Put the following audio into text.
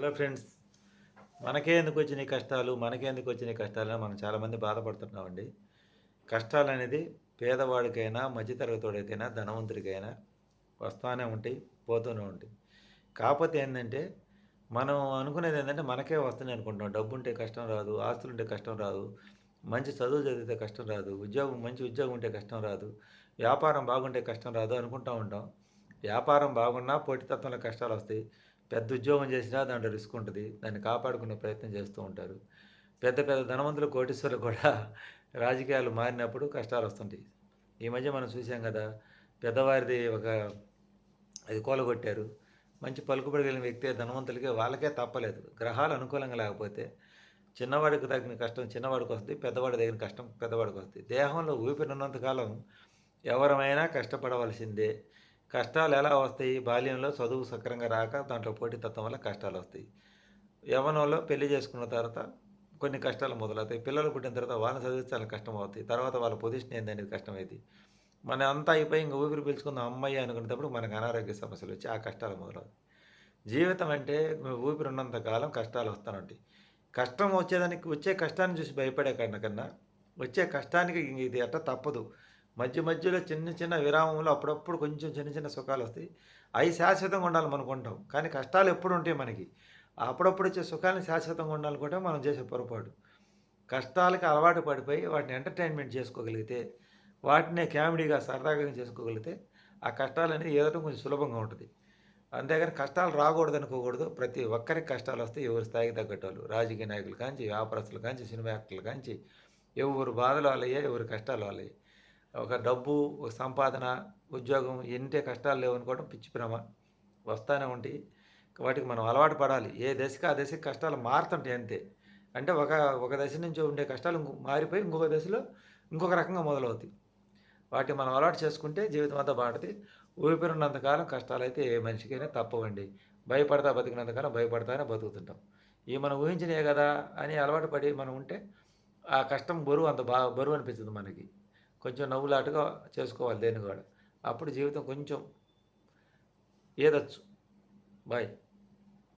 Hello friends మనకే ఎందుకు వచ్చినాయి కష్టాలు మనకే ఎందుకు వచ్చినాయి కష్టాలు మనం చాలామంది బాధపడుతున్నామండి. కష్టాలు అనేది పేదవాడికైనా మధ్యతరగతివాడికైనా ధనవంతుడికైనా వస్తూనే ఉంటాయి పోతూనే ఉంటాయి. కాకపోతే ఏంటంటే మనం అనుకునేది ఏంటంటే మనకే వస్తుంది అనుకుంటాం డబ్బు ఉంటే కష్టం రాదు ఆస్తులు ఉంటే కష్టం రాదు మంచి చదువు చదివితే కష్టం రాదు ఉద్యోగం మంచి ఉద్యోగం ఉంటే కష్టం రాదు వ్యాపారం బాగుంటే కష్టం రాదు అనుకుంటూ ఉంటాం. వ్యాపారం బాగున్నా పోటీతత్వంలో కష్టాలు వస్తాయి. పెద్ద ఉద్యోగం చేసినా దాంట్లో రిస్క్ ఉంటుంది. దాన్ని కాపాడుకునే ప్రయత్నం చేస్తూ ఉంటారు. పెద్ద పెద్ద ధనవంతులు కోటీశ్వరులు కూడా రాజకీయాలు మారినప్పుడు కష్టాలు వస్తుంటాయి. ఈ మధ్య మనం చూసాం కదా పెద్దవారిది ఒక అది కూలగొట్టారు. మంచి పలుకుబడిగలిగిన వ్యక్తి ధనవంతులకి వాళ్ళకే తప్పలేదు. గ్రహాలు అనుకూలంగా లేకపోతే చిన్నవాడికి తగిన కష్టం చిన్నవాడికి వస్తుంది. పెద్దవాడి తగిన కష్టం పెద్దవాడికి వస్తుంది. దేహంలో ఊపిరినంతకాలం ఎవరమైనా కష్టపడవలసిందే. కష్టాలు ఎలా వస్తాయి? బాల్యంలో చదువు సక్రంగా రాక దాంట్లో పోటీతత్వం వల్ల కష్టాలు వస్తాయి. యవనంలో పెళ్ళి చేసుకున్న తర్వాత కొన్ని కష్టాలు మొదలవుతాయి. పిల్లలు పుట్టిన తర్వాత వాళ్ళని చదివించాలని కష్టం అవుతాయి. తర్వాత వాళ్ళ పొజిషన్ ఏందనేది కష్టమైంది మన అంతా అయిపోయి ఇంకా ఊపిరి పీల్చుకుందాం అమ్మాయి అనుకునేటప్పుడు మనకు అనారోగ్య సమస్యలు వచ్చి ఆ కష్టాలు మొదలవుతాయి. జీవితం అంటే ఊపిరి ఉన్నంత కాలం కష్టాలు వస్తానంటాయి కష్టం వచ్చేదానికి వచ్చే కష్టాన్ని చూసి భయపడే కన్నా కన్నా వచ్చే కష్టానికి ఇది అట్ట తప్పదు. మధ్య మధ్యలో చిన్న చిన్న విరామంలో అప్పుడప్పుడు కొంచెం చిన్న చిన్న సుఖాలు వస్తాయి. అవి శాశ్వతంగా ఉండాలి అనుకుంటాం. కానీ కష్టాలు ఎప్పుడు ఉంటాయి మనకి? అప్పుడప్పుడు వచ్చే సుఖాన్ని శాశ్వతంగా ఉండాలనుకుంటే మనం చేసే పొరపాటు. కష్టాలకి అలవాటు పడిపోయి వాటిని ఎంటర్టైన్మెంట్ చేసుకోగలిగితే వాటినే కామెడీగా సరదాగా చేసుకోగలిగితే ఆ కష్టాలు అనేది ఏదటం కొంచెం సులభంగా ఉంటుంది. అంతేగాని కష్టాలు రాకూడదు అనుకోకూడదు. ప్రతి ఒక్కరికి కష్టాలు వస్తే ఎవరి స్థాయికి తగ్గట్టు వాళ్ళు రాజకీయ నాయకులు కాంచి వ్యాపారస్తులు కాంచి సినిమా యాక్టర్లు కాంచి ఎవరు బాధలు వాళ్ళయ్యా ఎవరి కష్టాలు వాళ్ళయ్యా. ఒక డబ్బు ఒక సంపాదన ఉద్యోగం ఎంటే కష్టాలు లేవు అనుకోవడం పిచ్చి భ్రమ. వస్తూనే ఉంటాయి వాటికి మనం అలవాటు పడాలి. ఏ దశకి ఆ దశకి కష్టాలు మారుతుంటాయి అంతే. అంటే ఒక ఒక దశ నుంచి ఉండే కష్టాలు ఇంకో మారిపోయి ఇంకొక దశలో ఇంకొక రకంగా మొదలవుతాయి. వాటిని మనం అలవాటు చేసుకుంటే జీవితం అంతా బాగుంటుంది. ఊపిరినంతకాలం కష్టాలు అయితే ఏ మనిషికైనా తప్పవండి. భయపడతా బతికినంతకాలం భయపడతానే బతుకుతుంటాం. ఇవి మనం ఊహించినే కదా అని అలవాటు పడి మనం ఉంటే ఆ కష్టం బరువు అంత బాగా బరువు అనిపిస్తుంది మనకి. కొంచెం నవ్వులాటగా చేసుకోవాలి దేని కూడా అప్పుడు జీవితం కొంచెం ఏదొచ్చు. బాయ్.